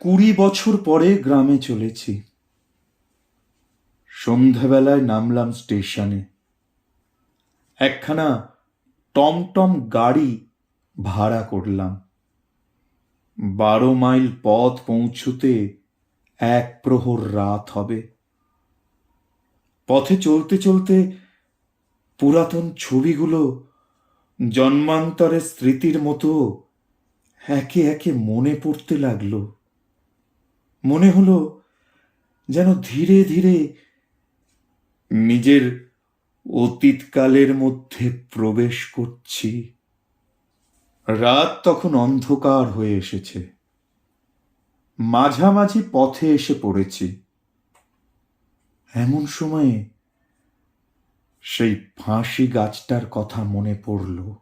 কুড়ি বছর পরে গ্রামে চলেছি। সন্ধ্যাবেলায় নামলাম স্টেশনে। একখানা টমটম গাড়ি ভাড়া করলাম। বারো মাইল পথ পৌঁছতে এক প্রহর রাত হবে। পথে চলতে চলতে পুরাতন ছবিগুলো জন্মান্তরের স্মৃতির মতো একে একে মনে পড়তে লাগল। মনে হলো যেন ধীরে ধীরে নিজের অতীতকালের মধ্যে প্রবেশ করছি। রাত তখন অন্ধকার হয়ে এসেছে। মাঝামাঝি পথে এসে পড়েছি। এমন সময়ে সেই ফাঁসি গাছটার কথা মনে পড়ল।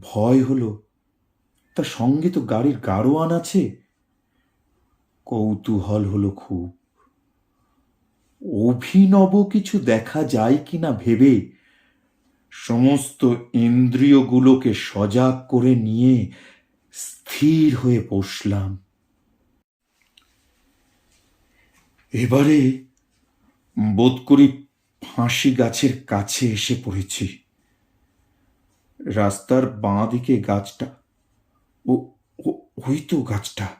ভয় হলো তার সঙ্গে তো গাড়ির গাড়োয়ান আছে। কৌতূহল হলো খুব। অভিনব কিছু দেখা যায় কিনা ভেবে সমস্ত ইন্দ্রিয়গুলোকে সজাগ করে নিয়ে স্থির হয়ে বসলাম। এবারে বোধ করি ফাঁসি গাছের কাছে এসে পড়েছি। রাস্তার বাঁ দিকে গাছটা ও ওই তো গাছটা।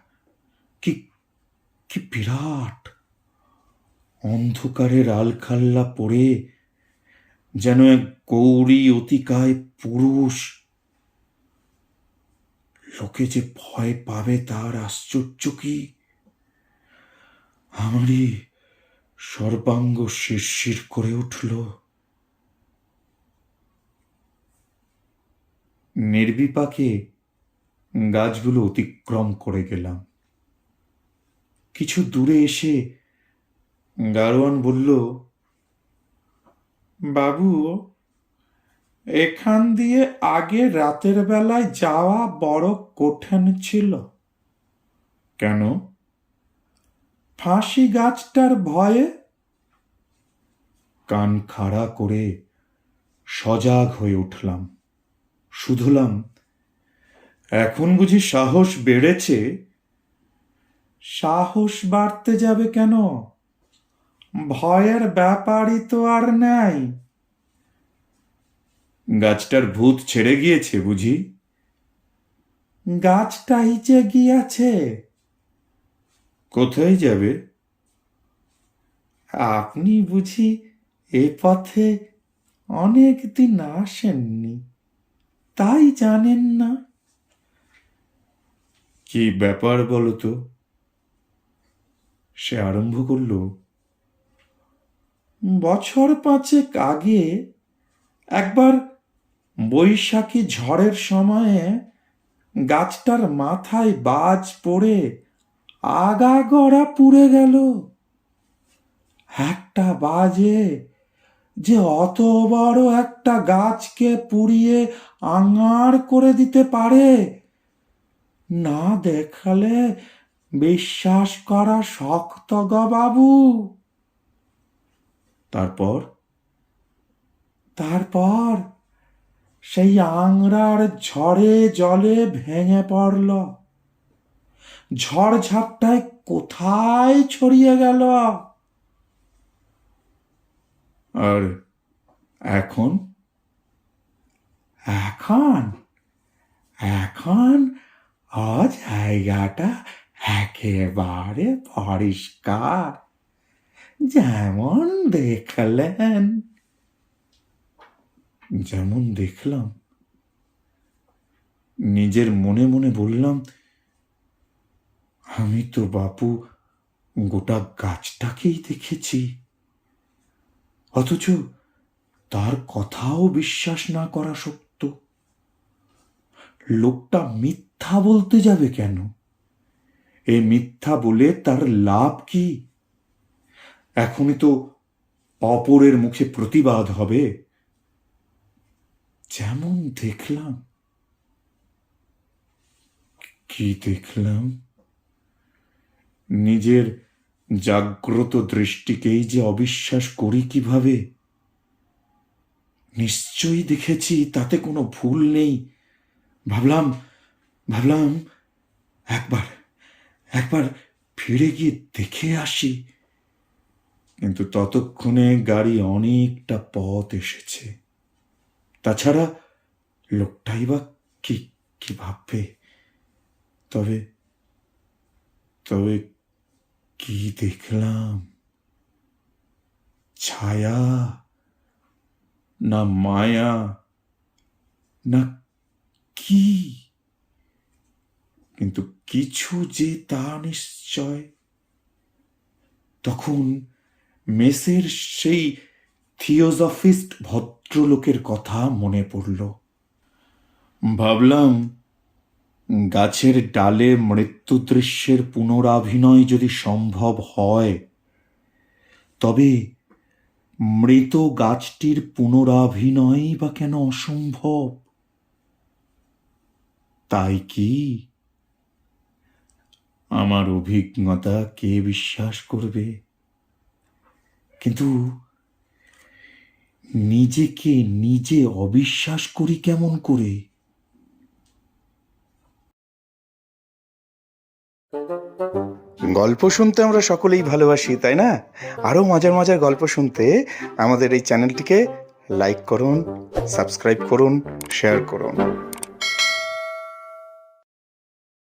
কি কি বিরাট। অন্ধকারের আলখাল্লা পড়ে যেন এক গৌরী অতিকায় পুরুষ। লোকে যে ভয় পাবে তার আশ্চর্য কি? আমারই সর্বাঙ্গ শিরশির করে উঠল। নির্বিপাকে গাছগুলো অতিক্রম করে গেলাম। কিছু দূরে এসে গারোয়ান বলল, বাবু, এখান দিয়ে আগে রাতের বেলায় যাওয়া বড় কঠিন ছিল। কেন? ফাঁসি গাছটার ভয়ে? কান খাড়া করে সজাগ হয়ে উঠলাম, শুধলাম এখন বুঝি সাহস বেড়েছে? সাহস বাড়তে যাবে কেন? ভয়ের ব্যাপারই তো আর নাই। গাছটার ভূত ছেড়ে গিয়েছে বুঝি? গাছটাই যে গিয়াছে। কোথায় যাবে? আপনি বুঝি এ পথে অনেক দিন আসেননি, তাই জানেন না। কি ব্যাপার বলো তো? সে আরম্ভ করল, বছর পাঁচেক আগে একবার বৈশাখী ঝড়ের সময়ে গাছটার মাথায় বাজ পড়ে আগা গড়া পুড়ে গেল। একটা বাজে যে অত বড় একটা গাছকে পুড়িয়ে আঙার করে দিতে পারে। না দেখালে বিশ্বাস করা শক্ত গো বাবু। তারপর? তারপর সেই আংরার ঝড়ে জলে ভেঙে পড়ল। ঝড় ঝাপটায় কোথায় ছড়িয়ে গেল? আর এখন? এখন? এখন জায়গাটা একেবারে পরিষ্কার। যেমন দেখলেন। যেমন দেখলাম। নিজের মনে মনে বললাম, আমি তো বাপু গোটা গাছটাকেই দেখেছি। অথচ তার কথাও বিশ্বাস না করা সত্য। লোকটা মিথ্যা বলতে যাবে কেন? এ মিথ্যা বলে তার লাভ কি? এখনই তো অপরের মুখে প্রতিবাদ হবে। যেমন দেখলাম। কি দেখলাম? নিজের জাগ্রত দৃষ্টিকেই যে অবিশ্বাস করি কীভাবে? নিশ্চয়ই দেখেছি, তাতে কোনো ভুল নেই। ভাবলাম ভাবলাম একবার একবার ফিরে গিয়ে দেখে আসি। কিন্তু ততক্ষণে গাড়ি অনেকটা পথ এসেছে। তাছাড়া লোকটাই বা কি কি ভাববে? তবে তবে কি দেখলাম? ছায়া? না মায়া? না কি? কিন্তু কিছু যে তা নিশ্চয়, তখন মেসের সেই থিওজফিস্ট ভদ্রলোকের কথা মনে পড়ল। ভাবলাম, গাছের ডালে মৃত্যু দৃশ্যের পুনরাভিনয় যদি সম্ভব হয়, তবে মৃত গাছটির পুনরাভিনয়ই বা কেন অসম্ভব? তাই কি? আমার অভিজ্ঞতা কে বিশ্বাস করবে? কিন্তু নিজেকে নিজে অবিশ্বাস করি কেমন করে? গল্প শুনতে আমরা সকলেই ভালোবাসি, তাই না? আরও মজার মজার গল্প শুনতে আমাদের এই চ্যানেলটিকে লাইক করুন সাবস্ক্রাইব করুন শেয়ার করুন।